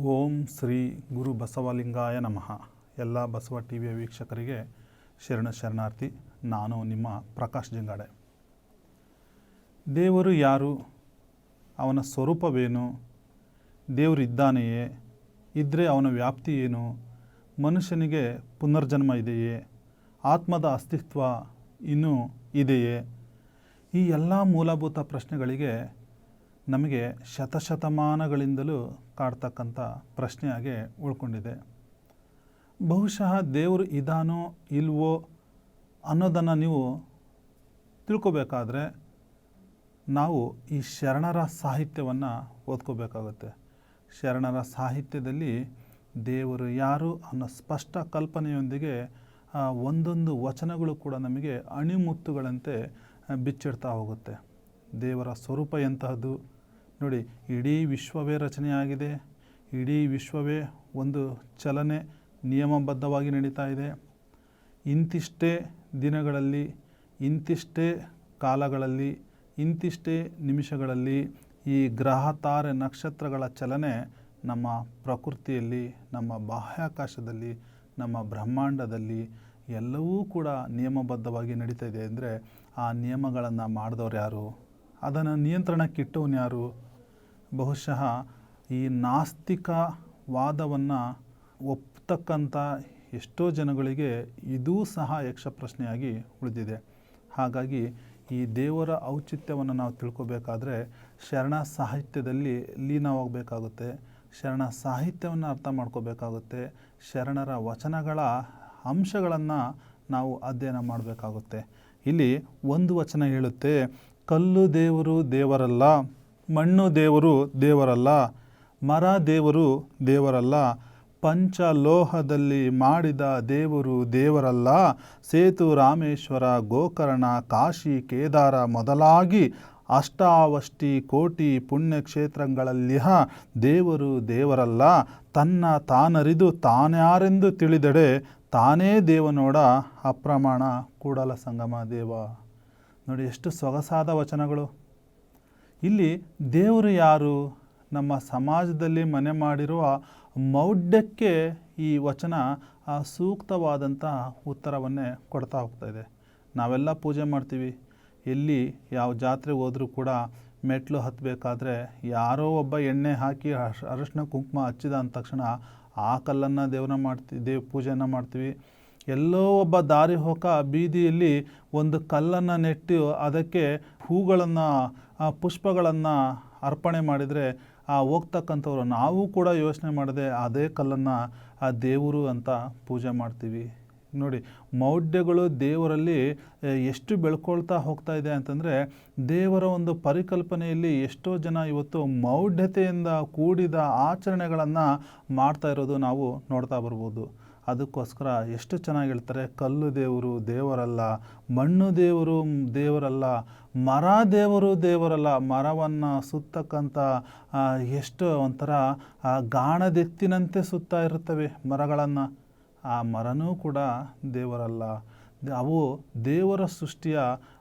ಓಂ ಶ್ರೀ ಗುರು ಬಸವಲಿಂಗಾಯ ನಮಃ. ಎಲ್ಲ ಬಸವ ಟಿ ವಿಯ ವೀಕ್ಷಕರಿಗೆ ಶರಣ ಶರಣಾರ್ಥಿ, ನಾನು ನಿಮ್ಮ ಪ್ರಕಾಶ್ ಜಿಂಗಾಡೆ. ದೇವರು ಯಾರು? ಅವನ ಸ್ವರೂಪವೇನು? ದೇವರಿದ್ದಾನೆಯೇ ಇದ್ದರೆ ಅವನ ವ್ಯಾಪ್ತಿ ಏನು? ಮನುಷ್ಯನಿಗೆ ಪುನರ್ಜನ್ಮ ಇದೆಯೇ? ಆತ್ಮದ ಅಸ್ತಿತ್ವ ಇನ್ನೂ ಇದೆಯೇ? ಈ ಎಲ್ಲ ಮೂಲಭೂತ ಪ್ರಶ್ನೆಗಳಿಗೆ ನಮಗೆ ಶತಶತಮಾನಗಳಿಂದಲೂ ಕಾಡ್ತಕ್ಕಂಥ ಪ್ರಶ್ನೆಯಾಗಿ ಉಳ್ಕೊಂಡಿದೆ. ಬಹುಶಃ ದೇವರು ಇದಾನೋ ಇಲ್ವೋ ಅನ್ನೋದನ್ನು ನೀವು ತಿಳ್ಕೊಬೇಕಾದ್ರೆ ನಾವು ಈ ಶರಣರ ಸಾಹಿತ್ಯವನ್ನು ಓದ್ಕೋಬೇಕಾಗುತ್ತೆ. ಶರಣರ ಸಾಹಿತ್ಯದಲ್ಲಿ ದೇವರು ಯಾರು ಅನ್ನೋ ಸ್ಪಷ್ಟ ಕಲ್ಪನೆಯೊಂದಿಗೆ ಒಂದೊಂದು ವಚನಗಳು ಕೂಡ ನಮಗೆ ಅಣಿಮುತ್ತುಗಳಂತೆ ಬಿಚ್ಚಿಡ್ತಾ ಹೋಗುತ್ತೆ. ದೇವರ ಸ್ವರೂಪ ಎಂತಹದ್ದು? ನೋಡಿ, ಇಡೀ ವಿಶ್ವವೇ ರಚನೆಯಾಗಿದೆ ಇಡೀ ವಿಶ್ವವೇ ಒಂದು ಚಲನೆ ನಿಯಮಬದ್ಧವಾಗಿ ನಡೀತಾ ಇದೆ. ಇಂತಿಷ್ಟೇ ದಿನಗಳಲ್ಲಿ, ಇಂತಿಷ್ಟೇ ಕಾಲಗಳಲ್ಲಿ, ಇಂತಿಷ್ಟೇ ನಿಮಿಷಗಳಲ್ಲಿ ಈ ಗ್ರಹ ತಾರೆ ನಕ್ಷತ್ರಗಳ ಚಲನೆ ನಮ್ಮ ಪ್ರಕೃತಿಯಲ್ಲಿ, ನಮ್ಮ ಬಾಹ್ಯಾಕಾಶದಲ್ಲಿ, ನಮ್ಮ ಬ್ರಹ್ಮಾಂಡದಲ್ಲಿ ಎಲ್ಲವೂ ಕೂಡ ನಿಯಮಬದ್ಧವಾಗಿ ನಡೀತಾ ಇದೆ. ಅಂದರೆ ಆ ನಿಯಮಗಳನ್ನು ಮಾಡಿದವ್ರು ಯಾರು? ಅದನ್ನು ನಿಯಂತ್ರಣಕ್ಕಿಟ್ಟವನು ಯಾರು? ಬಹುಶಃ ಈ ನಾಸ್ತಿಕ ವಾದವನ್ನು ಒಪ್ತಕ್ಕಂಥ ಎಷ್ಟೋ ಜನಗಳಿಗೆ ಇದೂ ಸಹ ಯಕ್ಷಪ್ರಶ್ನೆಯಾಗಿ ಉಳಿದಿದೆ. ಹಾಗಾಗಿ ಈ ದೇವರ ಔಚಿತ್ಯವನ್ನು ನಾವು ತಿಳ್ಕೊಬೇಕಾದ್ರೆ ಶರಣ ಸಾಹಿತ್ಯದಲ್ಲಿ ಲೀನವಾಗಬೇಕಾಗುತ್ತೆ. ಶರಣ ಸಾಹಿತ್ಯವನ್ನು ಅರ್ಥ ಮಾಡ್ಕೋಬೇಕಾಗುತ್ತೆ. ಶರಣರ ವಚನಗಳ ಅಂಶಗಳನ್ನು ನಾವು ಅಧ್ಯಯನ ಮಾಡಬೇಕಾಗುತ್ತೆ. ಇಲ್ಲಿ ಒಂದು ವಚನ ಹೇಳುತ್ತೆ, ಕಲ್ಲು ದೇವರು ದೇವರಲ್ಲ ಮಣ್ಣು ದೇವರು ದೇವರಲ್ಲ, ಮರ ದೇವರು ದೇವರಲ್ಲ, ಪಂಚಲೋಹದಲ್ಲಿ ಮಾಡಿದ ದೇವರು ದೇವರಲ್ಲ, ಸೇತು ರಾಮೇಶ್ವರ, ಗೋಕರ್ಣ, ಕಾಶಿ, ಕೇದಾರ ಮೊದಲಾಗಿ ಅಷ್ಟಾವಷ್ಟಿ ಕೋಟಿ ಪುಣ್ಯಕ್ಷೇತ್ರಗಳಲ್ಲಿಹ ದೇವರು ದೇವರಲ್ಲ. ತನ್ನ ತಾನರಿದು ತಾನ್ಯಾರೆಂದು ತಿಳಿದಡೆ ತಾನೇ ದೇವನೋಡ ಅಪ್ರಮಾಣ ಕೂಡಲ ಸಂಗಮ ದೇವ. ನೋಡಿ ಎಷ್ಟು ಸೊಗಸಾದ ವಚನಗಳು. ಇಲ್ಲಿ ದೇವರು ಯಾರು? ನಮ್ಮ ಸಮಾಜದಲ್ಲಿ ಮನೆ ಮಾಡಿರುವ ಮೌಢ್ಯಕ್ಕೆ ಈ ವಚನ ಸೂಕ್ತವಾದಂಥ ಉತ್ತರವನ್ನೇ ಕೊಡ್ತಾ ಹೋಗ್ತಾ ಇದೆ. ನಾವೆಲ್ಲ ಪೂಜೆ ಮಾಡ್ತೀವಿ. ಎಲ್ಲಿ ಯಾವ ಜಾತ್ರೆ ಹೋದರೂ ಕೂಡ ಮೆಟ್ಲು ಹತ್ತಬೇಕಾದ್ರೆ ಯಾರೋ ಒಬ್ಬ ಎಣ್ಣೆ ಹಾಕಿ ಅರಶಿನ ಕುಂಕುಮ ಹಚ್ಚಿದ ಅಂದ ತಕ್ಷಣ ಆ ಕಲ್ಲನ್ನು ದೇವರನ್ನ ಮಾಡ್ತೀವಿ ದೇವ್ ಪೂಜೆಯನ್ನು ಮಾಡ್ತೀವಿ. ಎಲ್ಲೋ ಒಬ್ಬ ದಾರಿ ಹೋಗ ಬೀದಿಯಲ್ಲಿ ಒಂದು ಕಲ್ಲನ್ನು ನೆಟ್ಟು ಅದಕ್ಕೆ ಹೂಗಳನ್ನು ಪುಷ್ಪಗಳನ್ನು ಅರ್ಪಣೆ ಮಾಡಿದರೆ ಆ ಹೋಗ್ತಕ್ಕಂಥವ್ರು. ನಾವು ಕೂಡ ಯೋಚನೆ ಮಾಡದೆ ಅದೇ ಕಲ್ಲನ್ನು ಆ ದೇವರು ಅಂತ ಪೂಜೆ ಮಾಡ್ತೀವಿ. ನೋಡಿ, ಮೌಢ್ಯಗಳು ದೇವರಲ್ಲಿ ಎಷ್ಟು ಬೆಳ್ಕೊಳ್ತಾ ಹೋಗ್ತಾ ಇದೆ ಅಂತಂದರೆ, ದೇವರ ಒಂದು ಪರಿಕಲ್ಪನೆಯಲ್ಲಿ ಎಷ್ಟೋ ಜನ ಇವತ್ತು ಮೌಢ್ಯತೆಯಿಂದ ಕೂಡಿದ ಆಚರಣೆಗಳನ್ನು ಮಾಡ್ತಾ ಇರೋದು ನಾವು ನೋಡ್ತಾ ಬರ್ಬೋದು. ಅದಕ್ಕೋಸ್ಕರ ಎಷ್ಟು ಚೆನ್ನಾಗಿ ಹೇಳ್ತಾರೆ, ಕಲ್ಲು ದೇವರು ದೇವರಲ್ಲ, ಮಣ್ಣು ದೇವರು ದೇವರಲ್ಲ, ಮರ ದೇವರು ದೇವರಲ್ಲ, ಮರವನ್ನು ಸುತ್ತಕ್ಕಂಥ ಎಷ್ಟು ಒಂಥರ ಗಾಣದೆತ್ತಿನಂತೆ ಸುತ್ತಾ ಇರುತ್ತವೆ ಮರಗಳನ್ನು. ಆ ಮರನೂ ಕೂಡ ದೇವರಲ್ಲ. ಅವು ದೇವರ ಸೃಷ್ಟಿಯ,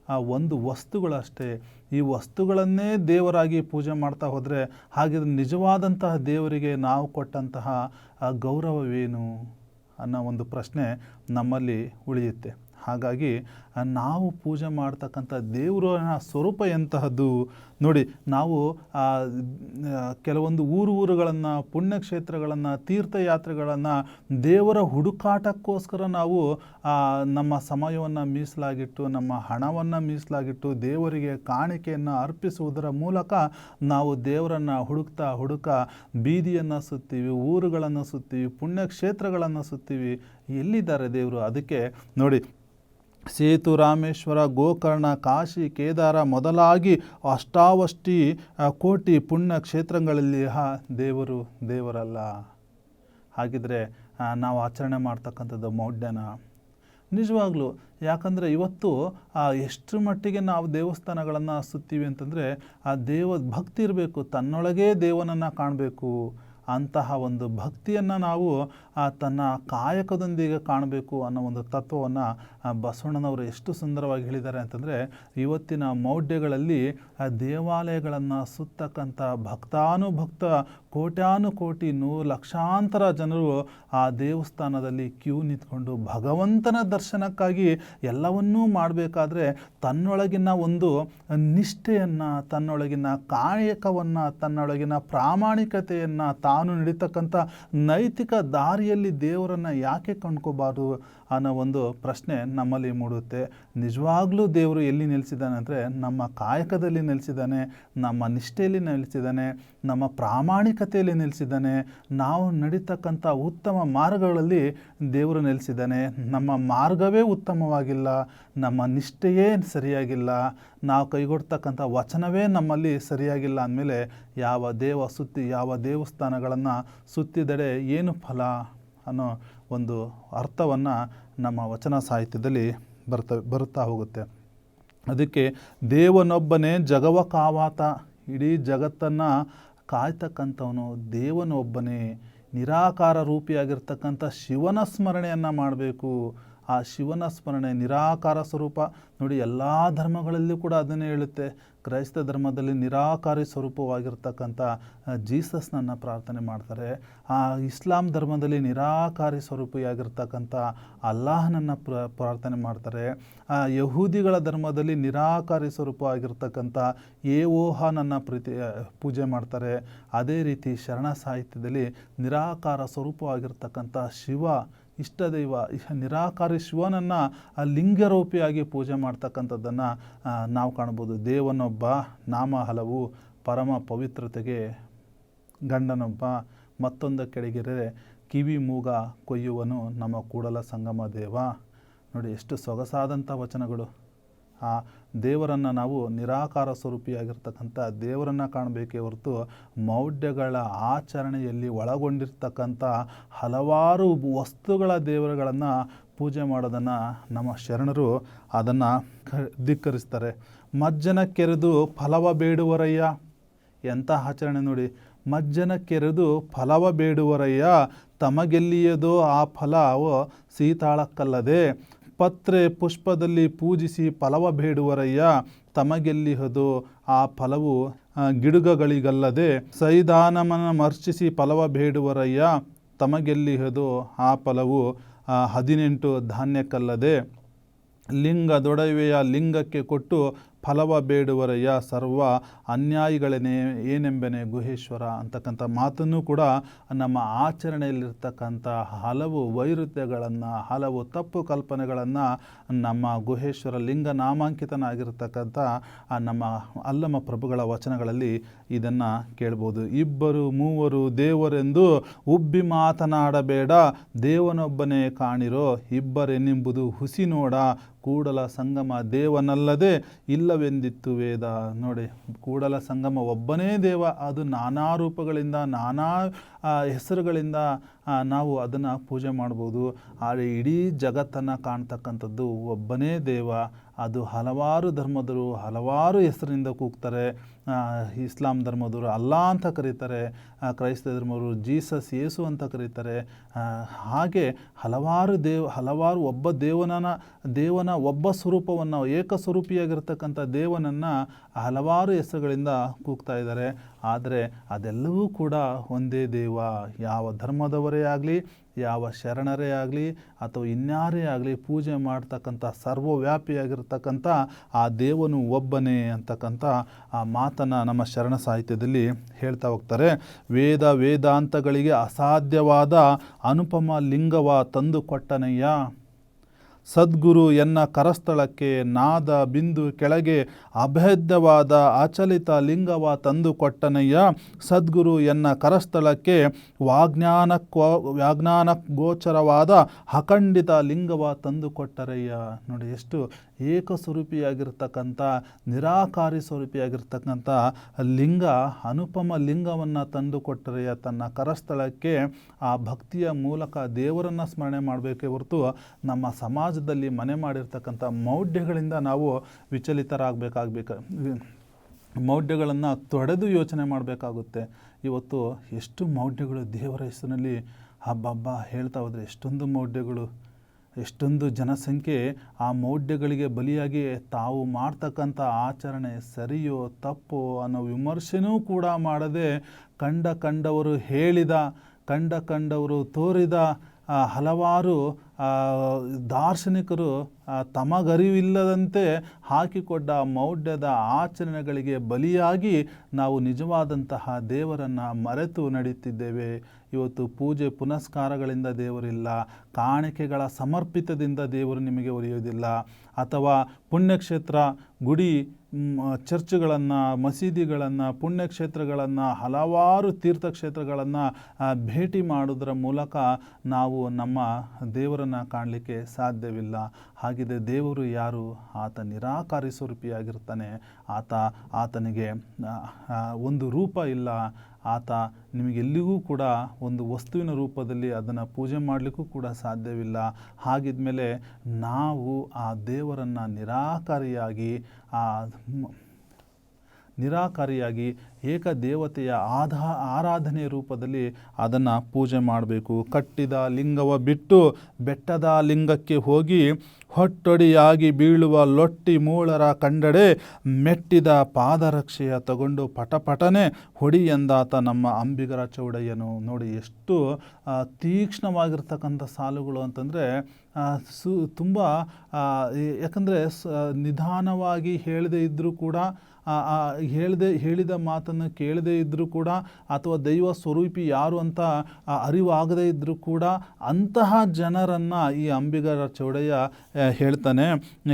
ಆ, ಒಂದು ವಸ್ತುಗಳಷ್ಟೇ. ಈ ವಸ್ತುಗಳನ್ನೇ ದೇವರಾಗಿ ಪೂಜೆ ಮಾಡ್ತಾ ಹೋದರೆ ಹಾಗೆ ನಿಜವಾದಂತಹ ದೇವರಿಗೆ ನಾವು ಕೊಟ್ಟಂತಹ ಗೌರವವೇನು? ಅನ್ನೋ ಒಂದು ಪ್ರಶ್ನೆ ನಮ್ಮಲ್ಲಿ ಉಳಿಯುತ್ತೆ. ಹಾಗಾಗಿ ನಾವು ಪೂಜೆ ಮಾಡ್ತಕ್ಕಂಥ ದೇವರ ಸ್ವರೂಪ ಎಂತಹದ್ದು ನೋಡಿ, ನಾವು ಕೆಲವೊಂದು ಊರು ಊರುಗಳನ್ನು, ಪುಣ್ಯಕ್ಷೇತ್ರಗಳನ್ನು, ತೀರ್ಥಯಾತ್ರೆಗಳನ್ನು ದೇವರ ಹುಡುಕಾಟಕ್ಕೋಸ್ಕರ ನಾವು ನಮ್ಮ ಸಮಯವನ್ನು ಮೀಸಲಾಗಿಟ್ಟು, ನಮ್ಮ ಹಣವನ್ನು ಮೀಸಲಾಗಿಟ್ಟು, ದೇವರಿಗೆ ಕಾಣಿಕೆಯನ್ನು ಅರ್ಪಿಸುವುದರ ಮೂಲಕ ನಾವು ದೇವರನ್ನು ಹುಡುಕ್ತಾ ಹುಡುಕ ಬೀದಿಯನ್ನು ಸುತ್ತೀವಿ, ಊರುಗಳನ್ನು ಸುತ್ತೀವಿ, ಪುಣ್ಯಕ್ಷೇತ್ರಗಳನ್ನು ಸುತ್ತೀವಿ. ಎಲ್ಲಿದ್ದಾರೆ ದೇವರು? ಅದಕ್ಕೆ ನೋಡಿ ಸೇತು ರಾಮೇಶ್ವರ, ಗೋಕರ್ಣ, ಕಾಶಿ, ಕೇದಾರ ಮೊದಲಾಗಿ ಅಷ್ಟಾವಷ್ಟಿ ಕೋಟಿ ಪುಣ್ಯ ಕ್ಷೇತ್ರಗಳಲ್ಲಿ, ಹ, ದೇವರು ದೇವರಲ್ಲ. ಹಾಗಿದ್ರೆ ನಾವು ಆಚರಣೆ ಮಾಡ್ತಕ್ಕಂಥದ್ದು ಮೌಢ್ಯನ. ನಿಜವಾಗ್ಲೂ, ಯಾಕಂದರೆ ಇವತ್ತು ಎಷ್ಟು ಮಟ್ಟಿಗೆ ನಾವು ದೇವಸ್ಥಾನಗಳನ್ನು ಸುತ್ತೀವಿ ಅಂತಂದರೆ, ಆ ದೇವ ಭಕ್ತಿ ಇರಬೇಕು, ತನ್ನೊಳಗೇ ದೇವನನ್ನು ಕಾಣಬೇಕು. ಅಂತಹ ಒಂದು ಭಕ್ತಿಯನ್ನು ನಾವು ತನ್ನ ಕಾಯಕದೊಂದಿಗೆ ಕಾಣಬೇಕು ಅನ್ನೋ ಒಂದು ತತ್ವವನ್ನು ಬಸವಣ್ಣನವರು ಎಷ್ಟು ಸುಂದರವಾಗಿ ಹೇಳಿದ್ದಾರೆ ಅಂತಂದರೆ, ಇವತ್ತಿನ ಮೌಢ್ಯಗಳಲ್ಲಿ ದೇವಾಲಯಗಳನ್ನು ಸುತ್ತಕ್ಕಂಥ ಭಕ್ತಾನುಭಕ್ತ ಕೋಟ್ಯಾನುಕೋಟಿ ನೂರು ಲಕ್ಷಾಂತರ ಜನರು ಆ ದೇವಸ್ಥಾನದಲ್ಲಿ ಕ್ಯೂ ನಿಂತ್ಕೊಂಡು ಭಗವಂತನ ದರ್ಶನಕ್ಕಾಗಿ ಎಲ್ಲವನ್ನೂ ಮಾಡಬೇಕಾದ್ರೆ ತನ್ನೊಳಗಿನ ಒಂದು ನಿಷ್ಠೆಯನ್ನು, ತನ್ನೊಳಗಿನ ಕಾಯಕವನ್ನು, ತನ್ನೊಳಗಿನ ಪ್ರಾಮಾಣಿಕತೆಯನ್ನು ತಾನು ನಡೀತಕ್ಕಂಥ ನೈತಿಕ ದಾರಿಯಲ್ಲಿ ದೇವರನ್ನು ಯಾಕೆ ಕಂಡ್ಕೋಬಾರ್ದು? ಅನ್ನೋ ಒಂದು ಪ್ರಶ್ನೆ ನಮ್ಮಲ್ಲಿ ಮೂಡುತ್ತೆ. ನಿಜವಾಗ್ಲೂ ದೇವರು ಎಲ್ಲಿ ನೆಲೆಸಿದ್ದಾನೆ ಅಂದರೆ ನಮ್ಮ ಕಾಯಕದಲ್ಲಿ ನೆಲೆಸಿದ್ದಾನೆ, ನಮ್ಮ ನಿಷ್ಠೆಯಲ್ಲಿ ನೆಲೆಸಿದ್ದಾನೆ, ನಮ್ಮ ಪ್ರಾಮಾಣಿಕತೆಯಲ್ಲಿ ನೆಲೆಸಿದ್ದಾನೆ. ನಾವು ನಡೀತಕ್ಕಂಥ ಉತ್ತಮ ಮಾರ್ಗಗಳಲ್ಲಿ ದೇವರು ನೆಲೆಸಿದ್ದಾನೆ. ನಮ್ಮ ಮಾರ್ಗವೇ ಉತ್ತಮವಾಗಿಲ್ಲ, ನಮ್ಮ ನಿಷ್ಠೆಯೇ ಸರಿಯಾಗಿಲ್ಲ, ನಾವು ಕೈಗೊಡ್ತಕ್ಕಂಥ ವಚನವೇ ನಮ್ಮಲ್ಲಿ ಸರಿಯಾಗಿಲ್ಲ ಅಂದಮೇಲೆ ಯಾವ ದೇವ ಸುತ್ತಿ, ಯಾವ ದೇವಸ್ಥಾನಗಳನ್ನು ಸುತ್ತಿದರೆ ಏನು ಫಲ ಅನ್ನೋ ಒಂದು ಅರ್ಥವನ್ನು ನಮ್ಮ ವಚನ ಸಾಹಿತ್ಯದಲ್ಲಿ ಬರ್ತ, ಬರುತ್ತಾ ಹೋಗುತ್ತೆ. ಅದಕ್ಕೆ ದೇವನೊಬ್ಬನೇ ಜಗವ ಕಾವಾತ ಇಡೀ ಜಗತ್ತನ್ನು ಕಾಯ್ತಕ್ಕಂಥವನು, ದೇವನೊಬ್ಬನೇ ನಿರಾಕಾರ ರೂಪಿಯಾಗಿರ್ತಕ್ಕಂಥ ಶಿವನ ಸ್ಮರಣೆಯನ್ನು ಮಾಡಬೇಕು. ಆ ಶಿವನ ಸ್ಮರಣೆ ನಿರಾಕಾರ ಸ್ವರೂಪ. ನೋಡಿ, ಎಲ್ಲ ಧರ್ಮಗಳಲ್ಲೂ ಕೂಡ ಅದನ್ನೇ ಹೇಳುತ್ತೆ. ಕ್ರೈಸ್ತ ಧರ್ಮದಲ್ಲಿ ನಿರಾಕಾರಿ ಸ್ವರೂಪವಾಗಿರ್ತಕ್ಕಂಥ ಜೀಸಸ್ನನ್ನು ಪ್ರಾರ್ಥನೆ ಮಾಡ್ತಾರೆ. ಆ, ಇಸ್ಲಾಂ ಧರ್ಮದಲ್ಲಿ ನಿರಾಕಾರಿ ಸ್ವರೂಪಿಯಾಗಿರ್ತಕ್ಕಂಥ ಅಲ್ಲಾಹನನ್ನು ಪ್ರ, ಪ್ರಾರ್ಥನೆ ಮಾಡ್ತಾರೆ. ಆ, ಯಹೂದಿಗಳ ಧರ್ಮದಲ್ಲಿ ನಿರಾಕಾರಿ ಸ್ವರೂಪವಾಗಿರ್ತಕ್ಕಂಥ ಏ ಓಹನನ್ನು ಪ್ರೀತಿ ಪೂಜೆ ಮಾಡ್ತಾರೆ. ಅದೇ ರೀತಿ ಶರಣ ಸಾಹಿತ್ಯದಲ್ಲಿ ನಿರಾಕಾರ ಸ್ವರೂಪವಾಗಿರ್ತಕ್ಕಂಥ ಶಿವ ಇಷ್ಟದೈವ ನಿರಾಕಾರಿ ಶಿವನನ್ನು ಆ ಲಿಂಗರೂಪಿಯಾಗಿ ಪೂಜೆ ಮಾಡ್ತಕ್ಕಂಥದ್ದನ್ನು ನಾವು ಕಾಣ್ಬೋದು ದೇವನೊಬ್ಬ, ನಾಮ ಹಲವು, ಪರಮ ಪವಿತ್ರತೆಗೆ ಗಂಡನೊಬ್ಬ, ಮತ್ತೊಂದು ಕೆಳಗಿರೆ ಕಿವಿ ಮೂಗ ಕೊಯ್ಯುವನು ನಮ್ಮ ಕೂಡಲ ಸಂಗಮ ದೇವ. ನೋಡಿ, ಎಷ್ಟು ಸೊಗಸಾದಂಥ ವಚನಗಳು. ಆ ದೇವರನ್ನು ನಾವು ನಿರಾಕಾರ ಸ್ವರೂಪಿಯಾಗಿರ್ತಕ್ಕಂಥ ದೇವರನ್ನು ಕಾಣಬೇಕೇ ಹೊರತು ಮೌಢ್ಯಗಳ ಆಚರಣೆಯಲ್ಲಿ ಒಳಗೊಂಡಿರ್ತಕ್ಕಂಥ ಹಲವಾರು ವಸ್ತುಗಳ ದೇವರುಗಳನ್ನು ಪೂಜೆ ಮಾಡೋದನ್ನು ನಮ್ಮ ಶರಣರು ಅದನ್ನು ಧಿಕ್ಕರಿಸ್ತಾರೆ. ಮಜ್ಜನ ಕೆರೆದು ಫಲವ ಬೇಡುವರಯ್ಯ. ಎಂಥ ಆಚರಣೆ ನೋಡಿ. ಮಜ್ಜನ ಕೆರೆದು ಫಲವ ಬೇಡುವರಯ್ಯ. ತಮಗೆಲ್ಲಿಯದೋ ಆ ಫಲವು ಸೀತಾಳಕ್ಕಲ್ಲದೆ ಪತ್ರೆ ಪುಷ್ಪದಲ್ಲಿ ಪೂಜಿಸಿ ಫಲವ ಬೇಡುವರಯ್ಯ ತಮಗೆಲ್ಲಿಹದು ಆ ಫಲವು ಗಿಡುಗಗಳಿಗಲ್ಲದೆ ಸೈದಾನಮನ ಮರ್ಚಿಸಿ ಫಲವ ಬೇಡುವರಯ್ಯ ತಮಗೆಲ್ಲಿಹದು ಆ ಫಲವು ಹದಿನೆಂಟು ಧಾನ್ಯಕ್ಕಲ್ಲದೆ ಲಿಂಗ ದೊಡವೆಯ ಲಿಂಗಕ್ಕೆ ಕೊಟ್ಟು ಫಲವ ಬೇಡುವರಯ್ಯ ಸರ್ವ ಅನ್ಯಾಯಿಗಳೇನೆ ಏನೆಂಬೆನೆ ಗುಹೇಶ್ವರ ಅಂತಕ್ಕಂಥ ಮಾತನ್ನು ಕೂಡ ನಮ್ಮ ಆಚರಣೆಯಲ್ಲಿರ್ತಕ್ಕಂಥ ಹಲವು ವೈರುಧ್ಯಗಳನ್ನು, ಹಲವು ತಪ್ಪು ಕಲ್ಪನೆಗಳನ್ನು ನಮ್ಮ ಗುಹೇಶ್ವರ ಲಿಂಗ ನಾಮಾಂಕಿತನಾಗಿರ್ತಕ್ಕಂಥ ನಮ್ಮ ಅಲ್ಲಮ ಪ್ರಭುಗಳ ವಚನಗಳಲ್ಲಿ ಇದನ್ನು ಕೇಳ್ಬೋದು. ಇಬ್ಬರು ಮೂವರು ದೇವರೆಂದು ಉಬ್ಬಿ ಮಾತನಾಡಬೇಡ, ದೇವನೊಬ್ಬನೇ ಕಾಣಿರೋ ಇಬ್ಬರೆನೆಂಬುದು ಹುಸಿ ನೋಡ ಕೂಡಲ ಸಂಗಮ ದೇವನಲ್ಲದೆ ಇಲ್ಲವೆಂದಿತ್ತು ವೇದ. ನೋಡಿ, ಕೂಡಲ ಸಂಗಮ ಒಬ್ಬನೇ ದೇವ. ಅದು ನಾನಾ ರೂಪಗಳಿಂದ, ನಾನಾ ಹೆಸರುಗಳಿಂದ ನಾವು ಅದನ್ನು ಪೂಜೆ ಮಾಡ್ಬೋದು. ಆದರೆ ಇಡೀ ಜಗತ್ತನ್ನು ಕಾಣ್ತಕ್ಕಂಥದ್ದು ಒಬ್ಬನೇ ದೇವ. ಅದು ಹಲವಾರು ಧರ್ಮದರು ಹಲವಾರು ಹೆಸರಿನಿಂದ ಕೂಗ್ತಾರೆ. ಇಸ್ಲಾಂ ಧರ್ಮದವರು ಅಲ್ಲಾ ಅಂತ ಕರೀತಾರೆ. ಕ್ರೈಸ್ತ ಧರ್ಮದವರು ಜೀಸಸ್ ಯೇಸು ಅಂತ ಕರೀತಾರೆ. ಹಾಗೆ ಹಲವಾರು ದೇವ, ಹಲವಾರು ಒಬ್ಬ ದೇವನ ದೇವನ ಒಬ್ಬ ಸ್ವರೂಪವನ್ನು ಏಕಸ್ವರೂಪಿಯಾಗಿರ್ತಕ್ಕಂಥ ದೇವನನ್ನು ಹಲವಾರು ಹೆಸರುಗಳಿಂದ ಕೂಗ್ತಾ ಇದ್ದಾರೆ. ಆದರೆ ಅದೆಲ್ಲವೂ ಕೂಡ ಒಂದೇ ದೇವ. ಯಾವ ಧರ್ಮದವರೇ ಆಗಲಿ, ಯಾವ ಶರಣರೇ ಆಗಲಿ, ಅಥವಾ ಇನ್ಯಾರೇ ಆಗಲಿ ಪೂಜೆ ಮಾಡ್ತಕ್ಕಂಥ ಸರ್ವವ್ಯಾಪಿಯಾಗಿರ್ತಕ್ಕಂಥ ಆ ದೇವನು ಒಬ್ಬನೇ ಅಂತಕ್ಕಂಥ ಆ ಮಾತನ್ನು ನಮ್ಮ ಶರಣ ಸಾಹಿತ್ಯದಲ್ಲಿ ಹೇಳ್ತಾ ಹೋಗ್ತಾರೆ. ವೇದ ವೇದಾಂತಗಳಿಗೆ ಅಸಾಧ್ಯವಾದ ಅನುಪಮ ಲಿಂಗವ ತಂದು ಕೊಟ್ಟನಯ್ಯ. ಸದ್ಗುರು ಎನ್ನ ಕರಸ್ಥಳಕ್ಕೆ ನಾದ ಬಿಂದು ಕೆಳಗೆ ಅಭೇದ್ಯವಾದ ಅಚಲಿತ ಲಿಂಗವ ತಂದು ಕೊಟ್ಟನಯ್ಯ. ಸದ್ಗುರು ಎನ್ನ ಕರಸ್ಥಳಕ್ಕೆ ವಾಜ್ಞಾನಕ್ಕೋ ವ್ಯಾಜ್ಞಾನ ಗೋಚರವಾದ ಅಖಂಡಿತ ಲಿಂಗವ ತಂದು ಕೊಟ್ಟರಯ್ಯ. ನೋಡಿ, ಎಷ್ಟು ಏಕಸ್ವರೂಪಿಯಾಗಿರ್ತಕ್ಕಂಥ, ನಿರಾಕಾರಿ ಸ್ವರೂಪಿಯಾಗಿರ್ತಕ್ಕಂಥ ಲಿಂಗ, ಅನುಪಮ ಲಿಂಗವನ್ನು ತಂದು ಕೊಟ್ಟರೆಯ ತನ್ನ ಕರಸ್ಥಳಕ್ಕೆ ಆ ಭಕ್ತಿಯ ಮೂಲಕ ದೇವರನ್ನು ಸ್ಮರಣೆ ಮಾಡಬೇಕೇ ಹೊರತು ನಮ್ಮ ಸಮಾಜದಲ್ಲಿ ಮನೆ ಮಾಡಿರ್ತಕ್ಕಂಥ ಮೌಢ್ಯಗಳಿಂದ ನಾವು ವಿಚಲಿತರಾಗಬೇಕಾಗಬೇಕು. ಮೌಢ್ಯಗಳನ್ನು ತೊಡೆದು ಯೋಚನೆ ಮಾಡಬೇಕಾಗುತ್ತೆ. ಇವತ್ತು ಎಷ್ಟು ಮೌಢ್ಯಗಳು ದೇವರ ಹೆಸರಿನಲ್ಲಿ ಹಬ್ಬ ಹೇಳ್ತಾ ಹೋದರೆ ಎಷ್ಟೊಂದು ಮೌಢ್ಯಗಳು, ಎಷ್ಟೊಂದು ಜನಸಂಖ್ಯೆ ಆ ಮೌಢ್ಯಗಳಿಗೆ ಬಲಿಯಾಗಿ ತಾವು ಮಾಡ್ತಕ್ಕಂಥ ಆಚರಣೆ ಸರಿಯೋ ತಪ್ಪೋ ಅನ್ನೋ ವಿಮರ್ಶೆನೂ ಕೂಡ ಮಾಡದೆ ಕಂಡ ಕಂಡವರು ಹೇಳಿದ, ಕಂಡ ಕಂಡವರು ತೋರಿದ ಹಲವಾರು ದಾರ್ಶನಿಕರು ತಮಗರಿವಿಲ್ಲದಂತೆ ಹಾಕಿಕೊಂಡ ಮೌಢ್ಯದ ಆಚರಣೆಗಳಿಗೆ ಬಲಿಯಾಗಿ ನಾವು ನಿಜವಾದಂತಹ ದೇವರನ್ನು ಮರೆತು ನಡೀತಿದ್ದೇವೆ ಇವತ್ತು ಪೂಜೆ ಪುನಸ್ಕಾರಗಳಿಂದ ದೇವರಿಲ್ಲ, ಕಾಣಿಕೆಗಳ ಸಮರ್ಪಿತದಿಂದ ದೇವರು ನಿಮಗೆ ಒಲಿಯುವುದಿಲ್ಲ, ಅಥವಾ ಪುಣ್ಯಕ್ಷೇತ್ರ, ಗುಡಿ ಚರ್ಚ್ಗಳನ್ನು ಮಸೀದಿಗಳನ್ನು ಪುಣ್ಯಕ್ಷೇತ್ರಗಳನ್ನು ಹಲವಾರು ತೀರ್ಥಕ್ಷೇತ್ರಗಳನ್ನು ಭೇಟಿ ಮಾಡೋದ್ರ ಮೂಲಕ ನಾವು ನಮ್ಮ ದೇವರನ್ನು ಕಾಣಲಿಕ್ಕೆ ಸಾಧ್ಯವಿಲ್ಲ. ಹಾಗಿದೆ ದೇವರು ಯಾರು? ಆತ ನಿರಾಕಾರಿ ಸ್ವರೂಪಿಯಾಗಿರ್ತಾನೆ ಆತ ಆತನಿಗೆ ಒಂದು ರೂಪ ಇಲ್ಲ. ಆತ ನಿಮಗೆಲ್ಲಿಗೂ ಕೂಡ ಒಂದು ವಸ್ತುವಿನ ರೂಪದಲ್ಲಿ ಅದನ್ನು ಪೂಜೆ ಮಾಡಲಿಕ್ಕೂ ಕೂಡ ಸಾಧ್ಯವಿಲ್ಲ. ಹಾಗಿದ್ಮೇಲೆ ನಾವು ಆ ದೇವರನ್ನು ನಿರಾಕಾರಿಯಾಗಿ, ಆ ನಿರಾಕಾರಿಯಾಗಿ ಏಕದೇವತೆಯ ಆಧಾ ಆರಾಧನೆಯ ರೂಪದಲ್ಲಿ ಅದನ್ನು ಪೂಜೆ ಮಾಡಬೇಕು. ಕಟ್ಟಿದ ಲಿಂಗವ ಬಿಟ್ಟು ಬೆಟ್ಟದ ಲಿಂಗಕ್ಕೆ ಹೋಗಿ ಹೊಟ್ಟೊಡಿಯಾಗಿ ಬೀಳುವ ಲೊಟ್ಟಿ ಮೂಳರ ಕಂಡಡೆ ಮೆಟ್ಟಿದ ಪಾದರಕ್ಷೆಯ ತಗೊಂಡು ಪಟಪಟನೆ ಹೊಡಿ ಎಂದಾತ ನಮ್ಮ ಅಂಬಿಗರ ಚೌಡಯ್ಯನು. ನೋಡಿ ಎಷ್ಟು ತೀಕ್ಷ್ಣವಾಗಿರ್ತಕ್ಕಂಥ ಸಾಲುಗಳು ಅಂತಂದರೆ ಸು, ತುಂಬ ಯಾಕಂದರೆ ನಿಧಾನವಾಗಿ ಹೇಳದೇ ಇದ್ದರೂ ಕೂಡ ಹೇಳ್ದೆ, ಹೇಳಿದ ಮಾತನ್ನು ಕೇಳದೇ ಇದ್ದರೂ ಕೂಡ ಅಥವಾ ದೈವ ಸ್ವರೂಪಿ ಯಾರು ಅಂತ ಅರಿವಾಗದೇ ಇದ್ದರೂ ಕೂಡ ಅಂತಹ ಜನರನ್ನು ಈ ಅಂಬಿಗರ ಚೌಡಯ್ಯ ಹೇಳ್ತಾನೆ,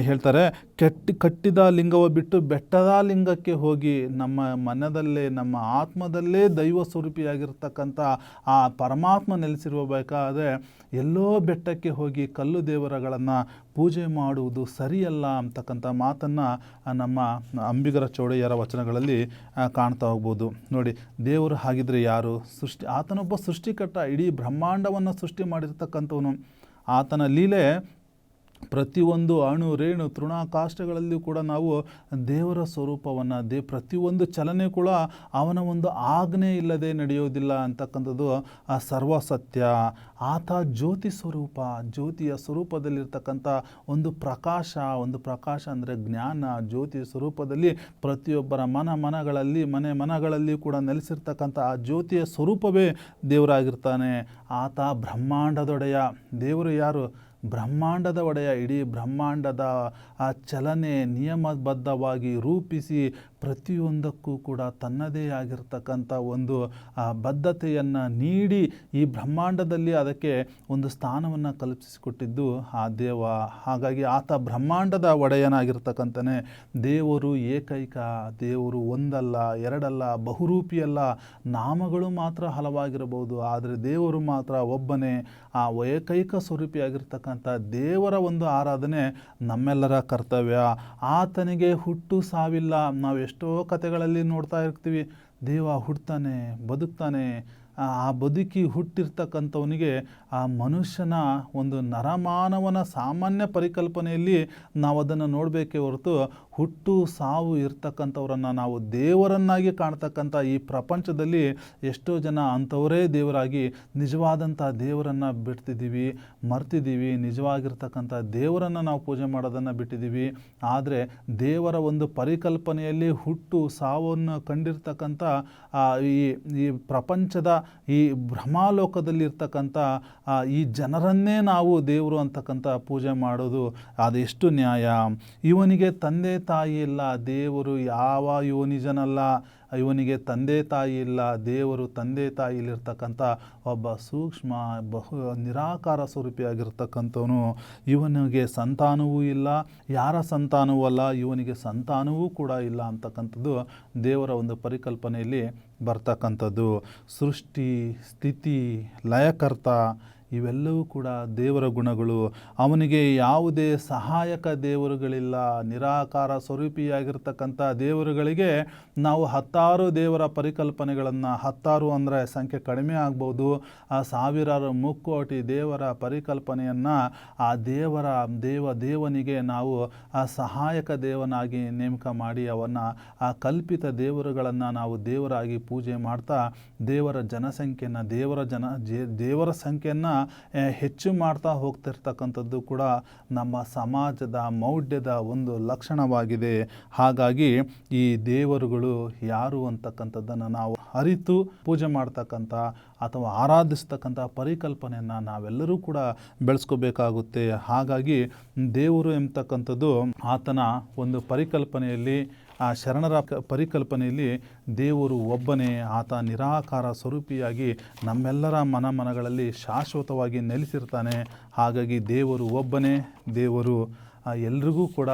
ಹೇಳ್ತಾರೆ, ಕೆಟ್ಟ, ಕಟ್ಟಿದ ಲಿಂಗವ ಬಿಟ್ಟು ಬೆಟ್ಟದ ಲಿಂಗಕ್ಕೆ ಹೋಗಿ ನಮ್ಮ ಮನದಲ್ಲೇ, ನಮ್ಮ ಆತ್ಮದಲ್ಲೇ ದೈವ ಸ್ವರೂಪಿಯಾಗಿರ್ತಕ್ಕಂಥ ಆ ಪರಮಾತ್ಮ ನೆಲೆಸಿರಬೇಕಾದ್ರೆ ಎಲ್ಲೋ ಬೆಟ್ಟಕ್ಕೆ ಹೋಗಿ ಕಲ್ಲು ದೇವರಗಳನ್ನು ಪೂಜೆ ಮಾಡುವುದು ಸರಿಯಲ್ಲ ಅಂತಕ್ಕಂಥ ಮಾತನ್ನು ನಮ್ಮ ಅಂಬಿಗರ ಚೌಡಯ್ಯರ ವಚನಗಳಲ್ಲಿ ಕಾಣ್ತಾ ಹೋಗ್ಬೋದು. ನೋಡಿ, ದೇವರು ಹಾಗಿದ್ರೆ ಯಾರು? ಸೃಷ್ಟಿ, ಆತನೊಬ್ಬ ಸೃಷ್ಟಿಕರ್ತ, ಇಡೀ ಬ್ರಹ್ಮಾಂಡವನ್ನು ಸೃಷ್ಟಿ ಮಾಡಿರ್ತಕ್ಕಂಥವನು. ಆತನ ಲೀಲೆ ಪ್ರತಿಯೊಂದು ಅಣು, ರೇಣು ತೃಣಾಕಾಷ್ಟಗಳಲ್ಲಿಯೂ ಕೂಡ ನಾವು ದೇವರ ಸ್ವರೂಪವನ್ನು, ದೇ, ಪ್ರತಿಯೊಂದು ಚಲನೆ ಕೂಡ ಅವನ ಒಂದು ಆಜ್ಞೆ ಇಲ್ಲದೆ ನಡೆಯೋದಿಲ್ಲ ಅಂತಕ್ಕಂಥದ್ದು, ಆ ಸರ್ವಸತ್ಯ, ಆತ ಜ್ಯೋತಿ ಸ್ವರೂಪ, ಜ್ಯೋತಿಯ ಸ್ವರೂಪದಲ್ಲಿರ್ತಕ್ಕಂಥ ಒಂದು ಪ್ರಕಾಶ ಒಂದು ಪ್ರಕಾಶ ಅಂದರೆ ಜ್ಞಾನ ಜ್ಯೋತಿ ಸ್ವರೂಪದಲ್ಲಿ ಪ್ರತಿಯೊಬ್ಬರ ಮನ ಮನಗಳಲ್ಲಿ, ಮನೆ ಮನಗಳಲ್ಲಿ ಕೂಡ ನೆಲೆಸಿರ್ತಕ್ಕಂಥ ಆ ಜ್ಯೋತಿಯ ಸ್ವರೂಪವೇ ದೇವರಾಗಿರ್ತಾನೆ. ಆತ ಬ್ರಹ್ಮಾಂಡದೊಡೆಯ ದೇವರು ಯಾರು? ಬ್ರಹ್ಮಾಂಡದ ಒಡೆಯ ಇಡೀ ಬ್ರಹ್ಮಾಂಡದ ಆ ಚಲನೆ ನಿಯಮಬದ್ಧವಾಗಿ ರೂಪಿಸಿ ಪ್ರತಿಯೊಂದಕ್ಕೂ ಕೂಡ ತನ್ನದೇ ಆಗಿರ್ತಕ್ಕಂಥ ಒಂದು ಬದ್ಧತೆಯನ್ನು ನೀಡಿ ಈ ಬ್ರಹ್ಮಾಂಡದಲ್ಲಿ ಅದಕ್ಕೆ ಒಂದು ಸ್ಥಾನವನ್ನು ಕಲ್ಪಿಸಿಕೊಟ್ಟಿದ್ದು ಆ ದೇವ. ಹಾಗಾಗಿ ಆತ ಬ್ರಹ್ಮಾಂಡದ ಒಡೆಯನಾಗಿರ್ತಕ್ಕಂಥನೇ. ದೇವರು ಏಕೈಕ, ದೇವರು ಒಂದಲ್ಲ, ಎರಡಲ್ಲ, ಬಹುರೂಪಿಯಲ್ಲ, ನಾಮಗಳು ಮಾತ್ರ ಹಲವಾಗಿರಬಹುದು, ಆದರೆ ದೇವರು ಮಾತ್ರ ಒಬ್ಬನೇ. ಆ ಏಕೈಕ ಸ್ವರೂಪಿಯಾಗಿರ್ತಕ್ಕಂಥ ದೇವರ ಒಂದು ಆರಾಧನೆ ನಮ್ಮೆಲ್ಲರ ಕರ್ತವ್ಯ. ಆತನಿಗೆ ಹುಟ್ಟು ಸಾವಿಲ್ಲ ನಾವು ಕಥೆಗಳಲ್ಲಿ ನೋಡ್ತಾ ಇರ್ತೀವಿ. ದೇವ ಹುಡ್ತಾನೆ ಬದುಕ್ತಾನೆ ಆ ಬದುಕಿ ಹುಟ್ಟಿರ್ತಕ್ಕಂಥವನಿಗೆ ಆ ಮನುಷ್ಯನ ಒಂದು ನರಮಾನವನ ಸಾಮಾನ್ಯ ಪರಿಕಲ್ಪನೆಯಲ್ಲಿ ನಾವು ಅದನ್ನು ನೋಡಬೇಕೇ ಹೊರತು ಹುಟ್ಟು ಸಾವು ಇರ್ತಕ್ಕಂಥವ್ರನ್ನು ನಾವು ದೇವರನ್ನಾಗಿ ಕಾಣ್ತಕ್ಕಂಥ ಈ ಪ್ರಪಂಚದಲ್ಲಿ ಎಷ್ಟೋ ಜನ ಅಂಥವರೇ ದೇವರಾಗಿ ನಿಜವಾದಂಥ ದೇವರನ್ನು ಬಿಡ್ತಿದ್ದೀವಿ, ಮರ್ತಿದ್ದೀವಿ, ನಿಜವಾಗಿರ್ತಕ್ಕಂಥ ದೇವರನ್ನು ನಾವು ಪೂಜೆ ಮಾಡೋದನ್ನು ಬಿಟ್ಟಿದ್ದೀವಿ. ಆದರೆ ದೇವರ ಒಂದು ಪರಿಕಲ್ಪನೆಯಲ್ಲಿ ಹುಟ್ಟು ಸಾವನ್ನು ಕಂಡಿರ್ತಕ್ಕಂಥ ಈ ಈ ಪ್ರಪಂಚದ ಈ ಭ್ರಮಾಲೋಕದಲ್ಲಿರ್ತಕ್ಕಂಥ ಈ ಜನರನ್ನೇ ನಾವು ದೇವರು ಅಂತಕ್ಕಂಥ ಪೂಜೆ ಮಾಡೋದು ಅದೆಷ್ಟು ನ್ಯಾಯ? ಇವನಿಗೆ ತಂದೆ ತಾಯಿ ಇಲ್ಲ, ದೇವರು ಯಾವ ಯೋನಿಜನಲ್ಲ ಇವನಿಗೆ ತಂದೆ ತಾಯಿ ಇಲ್ಲ, ದೇವರು ತಂದೆ ತಾಯಿಲಿರ್ತಕ್ಕಂಥ ಒಬ್ಬ ಸೂಕ್ಷ್ಮ, ಬಹು ನಿರಾಕಾರ ಸ್ವರೂಪಿಯಾಗಿರ್ತಕ್ಕಂಥವನು. ಇವನಿಗೆ ಸಂತಾನವೂ ಇಲ್ಲ. ಯಾರ ಸಂತಾನವೂ ಅಲ್ಲ, ಇವನಿಗೆ ಸಂತಾನವೂ ಕೂಡ ಇಲ್ಲ ಅಂತಕ್ಕಂಥದ್ದು ದೇವರ ಒಂದು ಪರಿಕಲ್ಪನೆಯಲ್ಲಿ ಬರ್ತಕ್ಕಂಥದ್ದು ಸೃಷ್ಟಿ ಸ್ಥಿತಿ ಲಯಕರ್ತ ಇವೆಲ್ಲವೂ ಕೂಡ ದೇವರ ಗುಣಗಳು. ಅವನಿಗೆ ಯಾವುದೇ ಸಹಾಯಕ ದೇವರುಗಳಿಲ್ಲ. ನಿರಾಕಾರ ಸ್ವರೂಪಿಯಾಗಿರ್ತಕ್ಕಂಥ ದೇವರುಗಳಿಗೆ ನಾವು ಹತ್ತಾರು ದೇವರ ಪರಿಕಲ್ಪನೆಗಳನ್ನು, ಹತ್ತಾರು ಅಂದರೆ ಸಂಖ್ಯೆ ಕಡಿಮೆ ಆಗ್ಬೋದು. ಆ ಸಾವಿರಾರು ಮುಕ್ಕೋಟಿ ದೇವರ ಪರಿಕಲ್ಪನೆಯನ್ನು ಆ ದೇವರ, ದೇವ ದೇವನಿಗೆ ನಾವು ಆ ಸಹಾಯಕ ದೇವನಾಗಿ ನೇಮಕ ಮಾಡಿ ಅವನ್ನು, ಆ ಕಲ್ಪಿತ ದೇವರುಗಳನ್ನು ನಾವು ದೇವರಾಗಿ ಪೂಜೆ ಮಾಡ್ತಾ ದೇವರ ಜನಸಂಖ್ಯೆಯನ್ನು, ದೇವರ ಜನ ದೇವರ ಸಂಖ್ಯೆಯನ್ನು ಹೆಚ್ಚು ಮಾಡ್ತಾ ಹೋಗ್ತಿರ್ತಕ್ಕಂಥದ್ದು ಕೂಡ ನಮ್ಮ ಸಮಾಜದ ಮೌಢ್ಯದ ಒಂದು ಲಕ್ಷಣವಾಗಿದೆ. ಹಾಗಾಗಿ ಈ ದೇವರುಗಳು ಯಾರು ಅಂತಕ್ಕಂಥದ್ದನ್ನು ನಾವು ಅರಿತು ಪೂಜೆ ಮಾಡ್ತಕ್ಕಂಥ ಅಥವಾ ಆರಾಧಿಸ್ತಕ್ಕಂಥ ಪರಿಕಲ್ಪನೆಯನ್ನು ನಾವೆಲ್ಲರೂ ಕೂಡ ಬೆಳೆಸ್ಕೋಬೇಕಾಗುತ್ತೆ. ಹಾಗಾಗಿ ದೇವರು ಎಂಬತಕ್ಕಂಥದ್ದು ಆತನ ಒಂದು ಪರಿಕಲ್ಪನೆಯಲ್ಲಿ ಆ ಶರಣರ ಪರಿಕಲ್ಪನೆಯಲ್ಲಿ ದೇವರು ಒಬ್ಬನೇ, ಆತ ನಿರಾಕಾರ ಸ್ವರೂಪಿಯಾಗಿ ನಮ್ಮೆಲ್ಲರ ಮನ ಮನಗಳಲ್ಲಿ ಶಾಶ್ವತವಾಗಿ ನೆಲೆಸಿರ್ತಾನೆ. ಹಾಗಾಗಿ ದೇವರು ಒಬ್ಬನೇ, ದೇವರು ಎಲ್ರಿಗೂ ಕೂಡ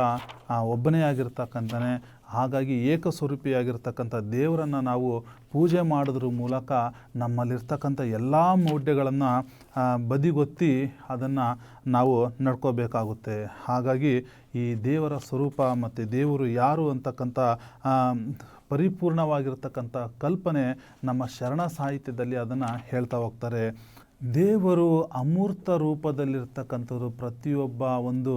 ಒಬ್ಬನೇ ಆಗಿರ್ತಕ್ಕಂಥನೇ. ಹಾಗಾಗಿ ಏಕಸ್ವರೂಪಿಯಾಗಿರ್ತಕ್ಕಂಥ ದೇವರನ್ನು ನಾವು ಪೂಜೆ ಮಾಡೋದ್ರ ಮೂಲಕ ನಮ್ಮಲ್ಲಿರ್ತಕ್ಕಂಥ ಎಲ್ಲ ಮೌಢ್ಯಗಳನ್ನು ಬದಿಗೊತ್ತಿ ಅದನ್ನು ನಾವು ನಡ್ಕೋಬೇಕಾಗುತ್ತೆ. ಹಾಗಾಗಿ ಈ ದೇವರ ಸ್ವರೂಪ ಮತ್ತು ದೇವರು ಯಾರು ಅಂತಕ್ಕಂಥ ಪರಿಪೂರ್ಣವಾಗಿರ್ತಕ್ಕಂಥ ಕಲ್ಪನೆ ನಮ್ಮ ಶರಣ ಸಾಹಿತ್ಯದಲ್ಲಿ ಅದನ್ನು ಹೇಳ್ತಾ ಹೋಗ್ತಾರೆ. ದೇವರು ಅಮೂರ್ತ ರೂಪದಲ್ಲಿರ್ತಕ್ಕಂಥದ್ದು ಪ್ರತಿಯೊಬ್ಬ ಒಂದು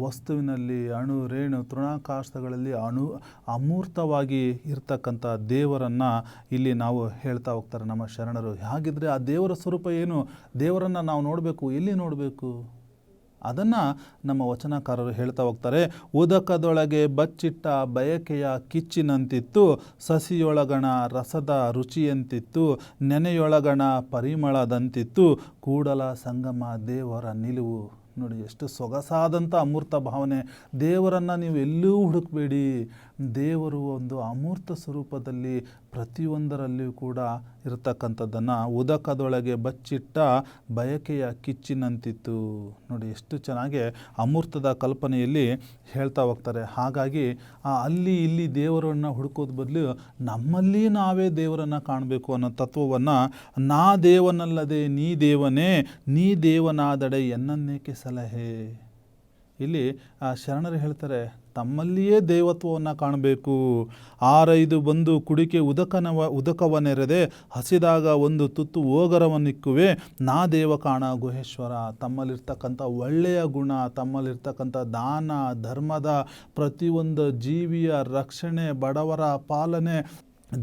ವಸ್ತುವಿನಲ್ಲಿ ಅಣು, ರೇಣು ತೃಣಾಕಾಶಗಳಲ್ಲಿ ಅಣು, ಅಮೂರ್ತವಾಗಿ ಇರ್ತಕ್ಕಂಥ ದೇವರನ್ನು ಇಲ್ಲಿ ನಾವು ಹೇಳ್ತಾ ಹೋಗ್ತಾರೆ ನಮ್ಮ ಶರಣರು. ಹಾಗಿದ್ರೆ ಆ ದೇವರ ಸ್ವರೂಪ ಏನು? ದೇವರನ್ನು ನಾವು ನೋಡಬೇಕು, ಎಲ್ಲಿ ನೋಡಬೇಕು? ಅದನ್ನು ನಮ್ಮ ವಚನಕಾರರು ಹೇಳ್ತಾ ಹೋಗ್ತಾರೆ. ಉದಕದೊಳಗೆ ಬಚ್ಚಿಟ್ಟ ಬಯಕೆಯ ಕಿಚ್ಚಿನಂತಿತ್ತು ಸಸಿಯೊಳಗಣ ರಸದ ರುಚಿಯಂತಿತ್ತು ನೆನೆಯೊಳಗಣ ಪರಿಮಳದಂತಿತ್ತು ಕೂಡಲ ಸಂಗಮ ದೇವರ ನಿಲುವು. ನೋಡಿ, ಎಷ್ಟು ಸೊಗಸಾದಂಥ ಅಮೂರ್ತ ಭಾವನೆ. ದೇವರನ್ನು ನೀವು ಎಲ್ಲೂ ಹುಡುಕಬೇಡಿ. ದೇವರು ಒಂದು ಅಮೂರ್ತ ಸ್ವರೂಪದಲ್ಲಿ ಪ್ರತಿಯೊಂದರಲ್ಲಿಯೂ ಕೂಡ ಇರತಕ್ಕಂಥದ್ದನ್ನು ಉದಕದೊಳಗೆ ಬಚ್ಚಿಟ್ಟ ಬಯಕೆಯ ಕಿಚ್ಚಿನಂತಿತ್ತು. ನೋಡಿ, ಎಷ್ಟು ಚೆನ್ನಾಗಿ ಅಮೂರ್ತದ ಕಲ್ಪನೆಯಲ್ಲಿ ಹೇಳ್ತಾ ಹೋಗ್ತಾರೆ. ಹಾಗಾಗಿ ಅಲ್ಲಿ ಇಲ್ಲಿ ದೇವರನ್ನು ಹುಡುಕೋದು ಬದಲು ನಮ್ಮಲ್ಲಿ ನಾವೇ ದೇವರನ್ನು ಕಾಣಬೇಕು ಅನ್ನೋ ತತ್ವವನ್ನು ನಾ ದೇವನಲ್ಲದೆ ನೀ ದೇವನೇ ನೀ ದೇವನಾದಡೆ ಎನ್ನನ್ನೇಕೆ ಸಲಹೆ? ಇಲ್ಲಿ ಆ ಶರಣರು ಹೇಳ್ತಾರೆ, ತಮ್ಮಲ್ಲಿಯೇ ದೇವತ್ವವನ್ನು ಕಾಣಬೇಕು. ಆರೈದು ಬಂದು ಕುಡಿಕೆ ಉದಕನವ, ಉದಕವನೆರೆದೆ, ಹಸಿದಾಗ ಒಂದು ತುತ್ತು ಓಗರವನ್ನಿಕ್ಕುವೆ, ನಾ ದೇವ ಕಾಣ ಗುಹೇಶ್ವರ. ತಮ್ಮಲ್ಲಿರ್ತಕ್ಕಂಥ ಒಳ್ಳೆಯ ಗುಣ, ತಮ್ಮಲ್ಲಿರ್ತಕ್ಕಂಥ ದಾನ, ಧರ್ಮದ ಪ್ರತಿಯೊಂದು ಜೀವಿಯ ರಕ್ಷಣೆ, ಬಡವರ ಪಾಲನೆ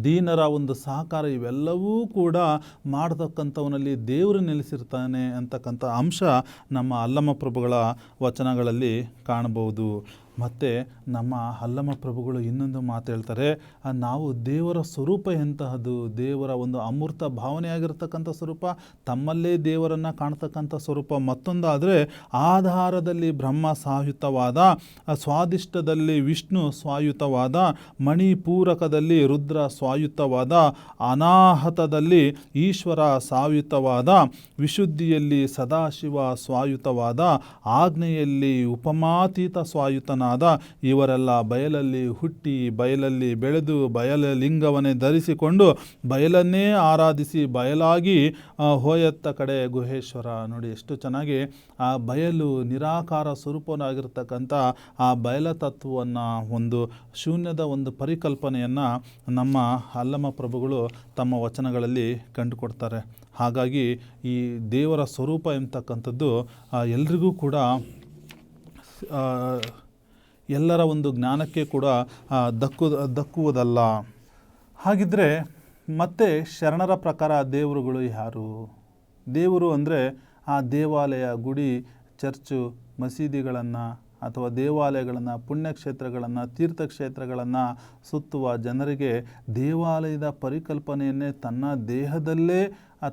ದೀನರ ಒಂದು ಸಹಕಾರ ಇವೆಲ್ಲವೂ ಕೂಡ ಮಾಡತಕ್ಕಂಥವನಲ್ಲಿ ದೇವರು ನೆಲೆಸಿರ್ತಾನೆ ಅಂತಕ್ಕಂಥ ಅಂಶ ನಮ್ಮ ಅಲ್ಲಮ ಪ್ರಭುಗಳ ವಚನಗಳಲ್ಲಿ ಕಾಣಬಹುದು. ಮತ್ತು ನಮ್ಮ ಹಲ್ಲಮ್ಮ ಪ್ರಭುಗಳು ಇನ್ನೊಂದು ಮಾತು ಹೇಳ್ತಾರೆ ನಾವು ದೇವರ ಸ್ವರೂಪ ಎಂತಹದ್ದು? ದೇವರ ಒಂದು ಅಮೂರ್ತ ಭಾವನೆಯಾಗಿರ್ತಕ್ಕಂಥ ಸ್ವರೂಪ, ತಮ್ಮಲ್ಲೇ ದೇವರನ್ನು ಕಾಣ್ತಕ್ಕಂಥ ಸ್ವರೂಪ ಮತ್ತೊಂದಾದರೆ, ಆಧಾರದಲ್ಲಿ ಬ್ರಹ್ಮ ಸಾಯುತವಾದ ಸ್ವಾದಿಷ್ಟದಲ್ಲಿ ವಿಷ್ಣು ಸ್ವಾಯುತವಾದ, ಮಣಿಪೂರಕದಲ್ಲಿ ರುದ್ರ ಸ್ವಾಯುತವಾದ, ಅನಾಹತದಲ್ಲಿ ಈಶ್ವರ ಸಾಯುತವಾದ, ವಿಶುದ್ಧಿಯಲ್ಲಿ ಸದಾಶಿವ ಸ್ವಾಯುತವಾದ, ಆಜ್ಞೆಯಲ್ಲಿ ಉಪಮಾತೀತ ಸ್ವಾಯುತನಾದ ಇವರೆಲ್ಲ ಬಯಲಲ್ಲಿ ಹುಟ್ಟಿ ಬಯಲಲ್ಲಿ ಬೆಳೆದು ಬಯಲ ಲಿಂಗವನ್ನೇ ಧರಿಸಿಕೊಂಡು ಬಯಲನ್ನೇ ಆರಾಧಿಸಿ ಬಯಲಾಗಿ ಹೋಯತ್ತ ಕಡೆ ಗುಹೇಶ್ವರ. ನೋಡಿ ಎಷ್ಟು ಚೆನ್ನಾಗಿ ಆ ಬಯಲು ನಿರಾಕಾರ ಸ್ವರೂಪನಾಗಿರ್ತಕ್ಕಂಥ ಆ ಬಯಲ ತತ್ವವನ್ನು ಒಂದು ಶೂನ್ಯದ ಒಂದು ಪರಿಕಲ್ಪನೆಯನ್ನು ನಮ್ಮ ಅಲ್ಲಮ ಪ್ರಭುಗಳು ತಮ್ಮ ವಚನಗಳಲ್ಲಿ ಕಂಡುಕೊಡ್ತಾರೆ. ಹಾಗಾಗಿ ಈ ದೇವರ ಸ್ವರೂಪ ಎಂಬತಕ್ಕಂಥದ್ದು ಆ, ಎಲ್ರಿಗೂ ಕೂಡ ಎಲ್ಲರ ಒಂದು ಜ್ಞಾನಕ್ಕೆ ಕೂಡ ದಕ್ಕು, ದಕ್ಕುವುದಲ್ಲ. ಹಾಗಿದ್ದರೆ ಮತ್ತೆ ಶರಣರ ಪ್ರಕಾರ ದೇವರುಗಳು ಯಾರು? ದೇವರು ಅಂದರೆ ಆ ದೇವಾಲಯ, ಗುಡಿ, ಚರ್ಚು, ಮಸೀದಿಗಳನ್ನು ಅಥವಾ ದೇವಾಲಯಗಳನ್ನು, ಪುಣ್ಯಕ್ಷೇತ್ರಗಳನ್ನು, ತೀರ್ಥಕ್ಷೇತ್ರಗಳನ್ನು ಸುತ್ತುವ ಜನರಿಗೆ ದೇವಾಲಯದ ಪರಿಕಲ್ಪನೆಯನ್ನೇ ತನ್ನ ದೇಹದಲ್ಲೇ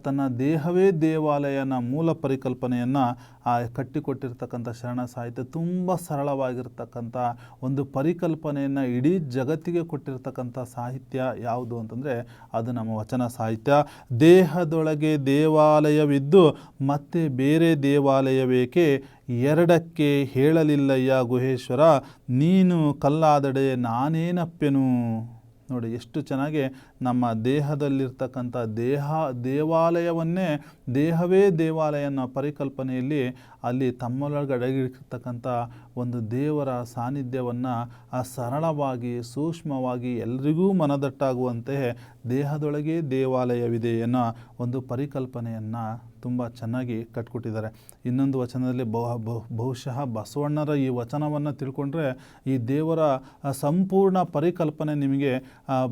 ತನ್ನ ದೇಹವೇ ದೇವಾಲಯನ ಮೂಲ ಪರಿಕಲ್ಪನೆಯನ್ನು ಆ ಕಟ್ಟಿಕೊಟ್ಟಿರ್ತಕ್ಕಂಥ ಶರಣ ಸಾಹಿತ್ಯ ತುಂಬ ಸರಳವಾಗಿರ್ತಕ್ಕಂಥ ಒಂದು ಪರಿಕಲ್ಪನೆಯನ್ನು ಇಡೀ ಜಗತ್ತಿಗೆ ಕೊಟ್ಟಿರ್ತಕ್ಕಂಥ ಸಾಹಿತ್ಯ ಯಾವುದು ಅಂತಂದರೆ ಅದು ನಮ್ಮ ವಚನ ಸಾಹಿತ್ಯ. ದೇಹದೊಳಗೆ ದೇವಾಲಯವಿದ್ದು ಮತ್ತೆ ಬೇರೆ ದೇವಾಲಯವೇಕೆ? ಎರಡಕ್ಕೆ ಹೇಳಲಿಲ್ಲಯ್ಯ ಗುಹೇಶ್ವರ, ನೀನು ಕಲ್ಲಾದಡೆ ನಾನೇನಪ್ಪೆನು? ನೋಡಿ ಎಷ್ಟು ಚೆನ್ನಾಗಿ ನಮ್ಮ ದೇಹದಲ್ಲಿರ್ತಕ್ಕಂಥ ದೇಹ ದೇವಾಲಯವನ್ನೇ ದೇಹವೇ ದೇವಾಲಯ ಅನ್ನೋ ಪರಿಕಲ್ಪನೆಯಲ್ಲಿ ಅಲ್ಲಿ ತಮ್ಮೊಳಗಡಗಿರ್ತಕ್ಕಂಥ ಒಂದು ದೇವರ ಸಾನ್ನಿಧ್ಯವನ್ನು, ಆ ಸರಳವಾಗಿ, ಸೂಕ್ಷ್ಮವಾಗಿ ಎಲ್ರಿಗೂ ಮನದಟ್ಟಾಗುವಂತೆ ದೇಹದೊಳಗೆ ದೇವಾಲಯವಿದೆ ಅನ್ನೋ ಒಂದು ಪರಿಕಲ್ಪನೆಯನ್ನು ತುಂಬ ಚೆನ್ನಾಗಿ ಕಟ್ಕೊಟ್ಟಿದ್ದಾರೆ. ಇನ್ನೊಂದು ವಚನದಲ್ಲಿ ಬಹು ಬಹು, ಬಹುಶಃ ಬಸವಣ್ಣರ ಈ ವಚನವನ್ನು ತಿಳ್ಕೊಂಡ್ರೆ ಈ ದೇವರ ಸಂಪೂರ್ಣ ಪರಿಕಲ್ಪನೆ ನಿಮಗೆ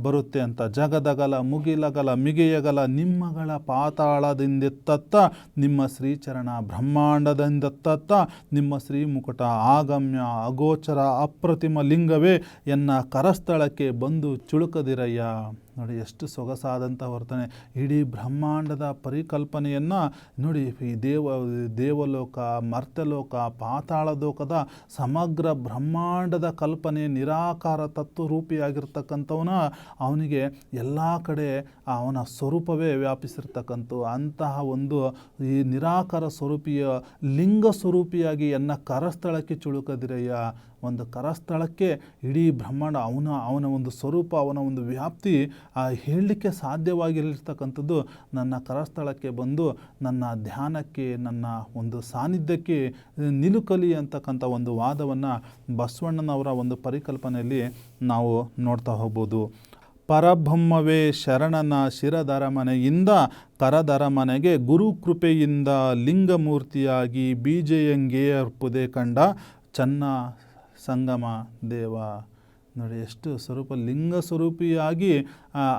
ಬರುತ್ತೆ ಅಂತ. ಜಗದಗಲ, ಮುಗಿಲಗಲ, ಮಿಗೆಯಗಲ, ನಿಮ್ಮಗಳ ಪಾತಾಳದಿಂದೆತ್ತತ್ತ, ನಿಮ್ಮ ಶ್ರೀಚರಣ ಬ್ರಹ್ಮಾಂಡದಿಂದೆತ್ತತ್ತ, ನಿಮ್ಮ ಶ್ರೀಮುಕುಟ ಆಗಮ್ಯ ಅಗೋಚರ ಅಪ್ರತಿಮ ಲಿಂಗವೇ ಎನ್ನ ಕರಸ್ಥಳಕ್ಕೆ ಬಂದು ಚುಳುಕದಿರಯ್ಯ. ನೋಡಿ, ಎಷ್ಟು ಸೊಗಸಾದಂಥ ವರ್ತನೆ. ಇಡೀ ಬ್ರಹ್ಮಾಂಡದ ಪರಿಕಲ್ಪನೆಯನ್ನು ನೋಡಿ, ಈ ದೇವ, ದೇವಲೋಕ ಮರ್ತಲೋಕ ಪಾತಾಳಲೋಕದ ಸಮಗ್ರ ಬ್ರಹ್ಮಾಂಡದ ಕಲ್ಪನೆ ನಿರಾಕಾರ ತತ್ವರೂಪಿಯಾಗಿರ್ತಕ್ಕಂಥವನ ಅವನಿಗೆ ಎಲ್ಲ ಕಡೆ ಅವನ ಸ್ವರೂಪವೇ ವ್ಯಾಪಿಸಿರ್ತಕ್ಕಂಥ ಅಂತಹ ಒಂದು ಈ ನಿರಾಕಾರ ಸ್ವರೂಪಿಯ ಲಿಂಗ ಸ್ವರೂಪಿಯಾಗಿ ಎನ್ನ ಕರಸ್ಥಳಕ್ಕೆ ಚುಳುಕದಿರಯ್ಯ. ಒಂದು ಕರಸ್ಥಳಕ್ಕೆ ಇಡೀ ಬ್ರಹ್ಮಾಂಡ ಅವನ ಅವನ ಒಂದು ಸ್ವರೂಪ, ಅವನ ಒಂದು ವ್ಯಾಪ್ತಿ ಹೇಳಲಿಕ್ಕೆ ಸಾಧ್ಯವಾಗಿರತಕ್ಕಂಥದ್ದು ನನ್ನ ಕರಸ್ಥಳಕ್ಕೆ ಬಂದು ನನ್ನ ಧ್ಯಾನಕ್ಕೆ, ನನ್ನ ಒಂದು ಸಾನ್ನಿಧ್ಯಕ್ಕೆ ನಿಲುಕಲಿ ಅಂತಕ್ಕಂಥ ಒಂದು ವಾದವನ್ನು ಬಸವಣ್ಣನವರ ಒಂದು ಪರಿಕಲ್ಪನೆಯಲ್ಲಿ ನಾವು ನೋಡ್ತಾ ಹೋಗ್ಬೋದು. ಪರಬ್ರಹ್ಮವೇ ಶರಣನ ಶಿರದರಮನೆಯಿಂದ ಕರದರಮನೆಗೆ ಗುರುಕೃಪೆಯಿಂದ ಲಿಂಗಮೂರ್ತಿಯಾಗಿ ಬೀಜಯಂಗೆ ಅರ್ಪುದೆ ಕಂಡ ಚನ್ನ ಸಂಗಮ, ದೇವ, ನೋಡಿ ಎಷ್ಟು ಸ್ವರೂಪ, ಲಿಂಗ ಸ್ವರೂಪಿಯಾಗಿ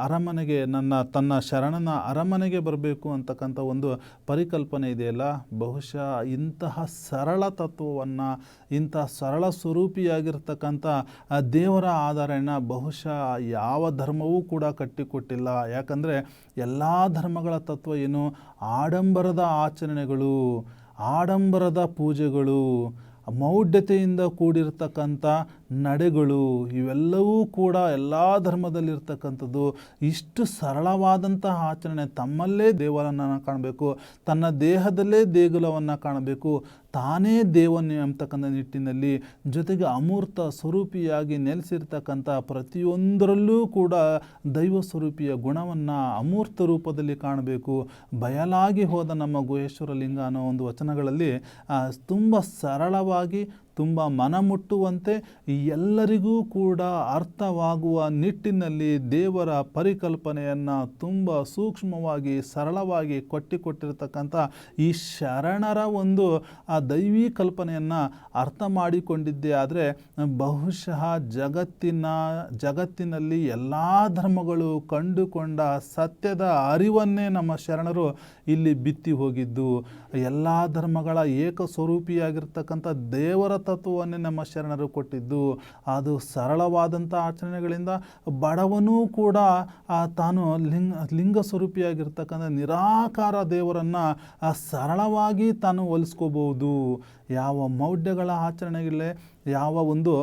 ಅರಮನೆಗೆ ನನ್ನ, ತನ್ನ ಶರಣನ ಅರಮನೆಗೆ ಬರಬೇಕು ಅಂತಕ್ಕಂಥ ಒಂದು ಪರಿಕಲ್ಪನೆ ಇದೆಯಲ್ಲ? ಬಹುಶಃ ಇಂತಹ ಸರಳ ತತ್ವವನ್ನು, ಇಂತಹ ಸರಳ ಸ್ವರೂಪಿಯಾಗಿರ್ತಕ್ಕಂಥ ದೇವರ ಆಧಾರನ ಬಹುಶಃ ಯಾವ ಧರ್ಮವೂ ಕೂಡ ಕಟ್ಟಿಕೊಟ್ಟಿಲ್ಲ. ಯಾಕಂದರೆ ಎಲ್ಲ ಧರ್ಮಗಳ ತತ್ವ ಏನು? ಆಡಂಬರದ ಆಚರಣೆಗಳು, ಆಡಂಬರದ ಪೂಜೆಗಳು ಮೌಢ್ಯತೆಯಿಂದ ಕೂಡಿರ್ತಕ್ಕಂಥ ನಡೆಗಳು ಇವೆಲ್ಲವೂ ಕೂಡ ಎಲ್ಲ ಧರ್ಮದಲ್ಲಿರ್ತಕ್ಕಂಥದ್ದು ಇಷ್ಟು ಸರಳವಾದಂತಹ ಆಚರಣೆ ತಮ್ಮಲ್ಲೇ ದೇವರನ್ನು ಕಾಣಬೇಕು, ತನ್ನ ದೇಹದಲ್ಲೇ ದೇಗುಲವನ್ನು ಕಾಣಬೇಕು ತಾನೇ ದೇವನೇ ಅಂತಕ್ಕಂಥ ನಿಟ್ಟಿನಲ್ಲಿ ಜೊತೆಗೆ ಅಮೂರ್ತ ಸ್ವರೂಪಿಯಾಗಿ ನೆಲೆಸಿರ್ತಕ್ಕಂಥ ಪ್ರತಿಯೊಂದರಲ್ಲೂ ಕೂಡ ದೈವ ಸ್ವರೂಪಿಯ ಗುಣವನ್ನು ಅಮೂರ್ತ ರೂಪದಲ್ಲಿ ಕಾಣಬೇಕು. ಬಯಲಾಗಿ ಹೋದ ನಮ್ಮ ಗುಹೇಶ್ವರ ಲಿಂಗ ಅನ್ನೋ ಒಂದು ವಚನಗಳಲ್ಲಿ ತುಂಬ ಸರಳವಾಗಿ ತುಂಬ ಮನಮುಟ್ಟುವಂತೆ ಎಲ್ಲರಿಗೂ ಕೂಡ ಅರ್ಥವಾಗುವ ನಿಟ್ಟಿನಲ್ಲಿ ದೇವರ ಪರಿಕಲ್ಪನೆಯನ್ನು ತುಂಬ ಸೂಕ್ಷ್ಮವಾಗಿ, ಸರಳವಾಗಿ ಕೊಟ್ಟಿಕೊಟ್ಟಿರ್ತಕ್ಕಂಥ ಈ ಶರಣರ ಒಂದು ಆ ದೈವೀ ಕಲ್ಪನೆಯನ್ನು ಅರ್ಥ ಮಾಡಿಕೊಂಡಿದ್ದೆ. ಆದರೆ ಬಹುಶಃ ಜಗತ್ತಿನ, ಜಗತ್ತಿನಲ್ಲಿ ಎಲ್ಲ ಧರ್ಮಗಳು ಕಂಡುಕೊಂಡ ಸತ್ಯದ ಅರಿವನ್ನೇ ನಮ್ಮ ಶರಣರು ಇಲ್ಲಿ ಬಿತ್ತಿ ಹೋಗಿದ್ದು. ಎಲ್ಲ ಧರ್ಮಗಳ ಏಕ ಸ್ವರೂಪಿಯಾಗಿರ್ತಕ್ಕಂಥ ದೇವರ ತತ್ವವನ್ನೇ ನಮ್ಮ ಶರಣರು ಕೊಟ್ಟಿದ್ದು. ಅದು ಸರಳವಾದಂಥ ಆಚರಣೆಗಳಿಂದ ಬಡವನೂ ಕೂಡ ತಾನು ಲಿಂಗ ಲಿಂಗ ಸ್ವರೂಪಿಯಾಗಿರ್ತಕ್ಕಂಥ ನಿರಾಕಾರ ದೇವರನ್ನು ಸರಳವಾಗಿ ತಾನು ಹೋಲಿಸ್ಕೋಬಹುದು ಯಾವ ಮೌಢ್ಯಗಳ ಆಚರಣೆಗಳೇ ಯಾವ ಒಂದು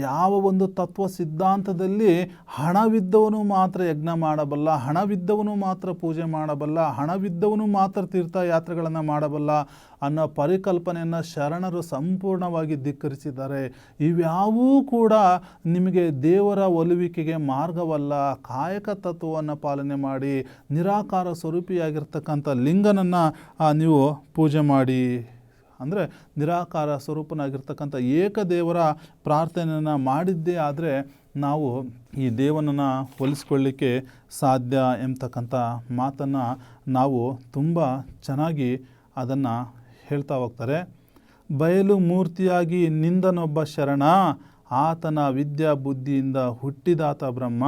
ಯಾವ ಒಂದು ತತ್ವ ಸಿದ್ಧಾಂತದಲ್ಲಿ ಹಣವಿದ್ದವನು ಮಾತ್ರ ಯಜ್ಞ ಮಾಡಬಲ್ಲ, ಹಣವಿದ್ದವನು ಮಾತ್ರ ಪೂಜೆ ಮಾಡಬಲ್ಲ, ಹಣವಿದ್ದವನು ಮಾತ್ರ ತೀರ್ಥಯಾತ್ರೆಗಳನ್ನು ಮಾಡಬಲ್ಲ ಅನ್ನೋ ಪರಿಕಲ್ಪನೆಯನ್ನು ಶರಣರು ಸಂಪೂರ್ಣವಾಗಿ ಧಿಕ್ಕರಿಸಿದ್ದಾರೆ. ಇವ್ಯಾವೂ ಕೂಡ ನಿಮಗೆ ದೇವರ ಒಲುವಿಕೆಗೆ ಮಾರ್ಗವಲ್ಲ. ಕಾಯಕ ತತ್ವವನ್ನು ಪಾಲನೆ ಮಾಡಿ, ನಿರಾಕಾರ ಸ್ವರೂಪಿಯಾಗಿರ್ತಕ್ಕಂಥ ಲಿಂಗನನ್ನು ನೀವು ಪೂಜೆ ಮಾಡಿ. ಅಂದರೆ ನಿರಾಕಾರ ಸ್ವರೂಪನಾಗಿರ್ತಕ್ಕಂಥ ಏಕದೇವರ ಪ್ರಾರ್ಥನೆಯನ್ನು ಮಾಡಿದ್ದೇ ಆದರೆ ನಾವು ಈ ದೇವನನ್ನು ಹೊಲಿಸ್ಕೊಳ್ಳಿಕ್ಕೆ ಸಾಧ್ಯ ಎಂಬತಕ್ಕಂಥ ಮಾತನ್ನು ನಾವು ತುಂಬ ಚೆನ್ನಾಗಿ ಅದನ್ನು ಹೇಳ್ತಾ ಹೋಗ್ತಾರೆ. ಬಯಲು ಮೂರ್ತಿಯಾಗಿ ನಿಂದನೊಬ್ಬ ಶರಣ ಆತನ ವಿದ್ಯಾ ಬುದ್ಧಿಯಿಂದ ಹುಟ್ಟಿದಾತ ಬ್ರಹ್ಮ,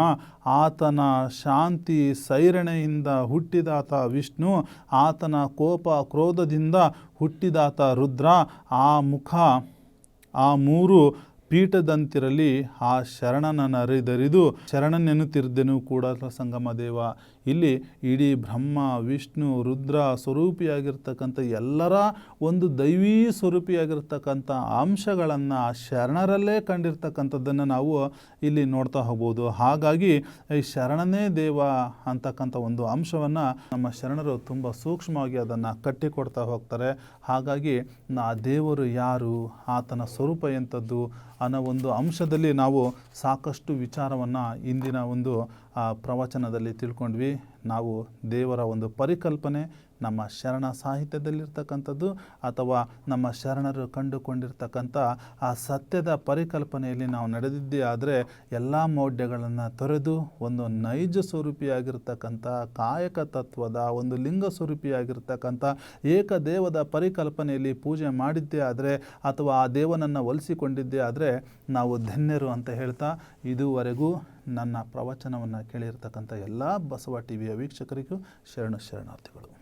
ಆತನ ಶಾಂತಿ ಸೈರಣೆಯಿಂದ ಹುಟ್ಟಿದಾತ ವಿಷ್ಣು, ಆತನ ಕೋಪ ಕ್ರೋಧದಿಂದ ಹುಟ್ಟಿದಾತ ರುದ್ರ. ಆ ಮುಖ, ಆ ಮೂರು ಪೀಠದಂತಿರಲಿ ಆ ಶರಣನ ಅರಿದರಿದು ಶರಣನೆನ್ನುತ್ತಿರ್ದೆನು ಕೂಡ ಸಂಗಮ ದೇವ ಇಲ್ಲಿ ಇಡೀ ಬ್ರಹ್ಮ, ವಿಷ್ಣು, ರುದ್ರ ಸ್ವರೂಪಿಯಾಗಿರ್ತಕ್ಕಂಥ ಎಲ್ಲರ ಒಂದು ದೈವೀ ಸ್ವರೂಪಿಯಾಗಿರ್ತಕ್ಕಂಥ ಅಂಶಗಳನ್ನು ಶರಣರಲ್ಲೇ ಕಂಡಿರ್ತಕ್ಕಂಥದ್ದನ್ನು ನಾವು ಇಲ್ಲಿ ನೋಡ್ತಾ ಹೋಗ್ಬೋದು. ಹಾಗಾಗಿ ಈ ಶರಣನೇ ದೇವ ಅಂತಕ್ಕಂಥ ಒಂದು ಅಂಶವನ್ನು ನಮ್ಮ ಶರಣರು ತುಂಬ ಸೂಕ್ಷ್ಮವಾಗಿ ಅದನ್ನು ಕಟ್ಟಿಕೊಡ್ತಾ ಹೋಗ್ತಾರೆ. ಹಾಗಾಗಿ ನಾ ದೇವರು ಯಾರು, ಆತನ ಸ್ವರೂಪ ಎಂಥದ್ದು ಅನ್ನೋ ಒಂದು ಅಂಶದಲ್ಲಿ ನಾವು ಸಾಕಷ್ಟು ವಿಚಾರವನ್ನು ಇಂದಿನ ಒಂದು ಆ, ಪ್ರವಚನದಲ್ಲಿ ತಿಳ್ಕೊಂಡ್ವಿ. ನಾವು ದೇವರ ಒಂದು ಪರಿಕಲ್ಪನೆ ನಮ್ಮ ಶರಣ ಸಾಹಿತ್ಯದಲ್ಲಿರ್ತಕ್ಕಂಥದ್ದು ಅಥವಾ ನಮ್ಮ ಶರಣರು ಕಂಡುಕೊಂಡಿರ್ತಕ್ಕಂಥ ಆ ಸತ್ಯದ ಪರಿಕಲ್ಪನೆಯಲ್ಲಿ ನಾವು ನಡೆದಿದ್ದೇ ಆದರೆ ಎಲ್ಲ ಮೌಢ್ಯಗಳನ್ನು ತೊರೆದು ಒಂದು ನೈಜ ಸ್ವರೂಪಿಯಾಗಿರ್ತಕ್ಕಂಥ ಕಾಯಕ ತತ್ವದ ಒಂದು ಲಿಂಗ ಸ್ವರೂಪಿಯಾಗಿರ್ತಕ್ಕಂಥ ಏಕದೇವದ ಪರಿಕಲ್ಪನೆಯಲ್ಲಿ ಪೂಜೆ ಮಾಡಿದ್ದೇ ಆದರೆ ಅಥವಾ ಆ ದೇವನನ್ನು ಒಲಿಸಿಕೊಂಡಿದ್ದೇ ಆದರೆ ನಾವು ಧನ್ಯರು ಅಂತ ಹೇಳ್ತಾ ಇದುವರೆಗೂ ನನ್ನ ಪ್ರವಚನವನ್ನು ಕೇಳಿರ್ತಕ್ಕಂಥ ಎಲ್ಲ ಬಸವ ಟಿ ವಿಯ ವೀಕ್ಷಕರಿಗೂ ಶರಣ ಶರಣಾರ್ಥಿಗಳು.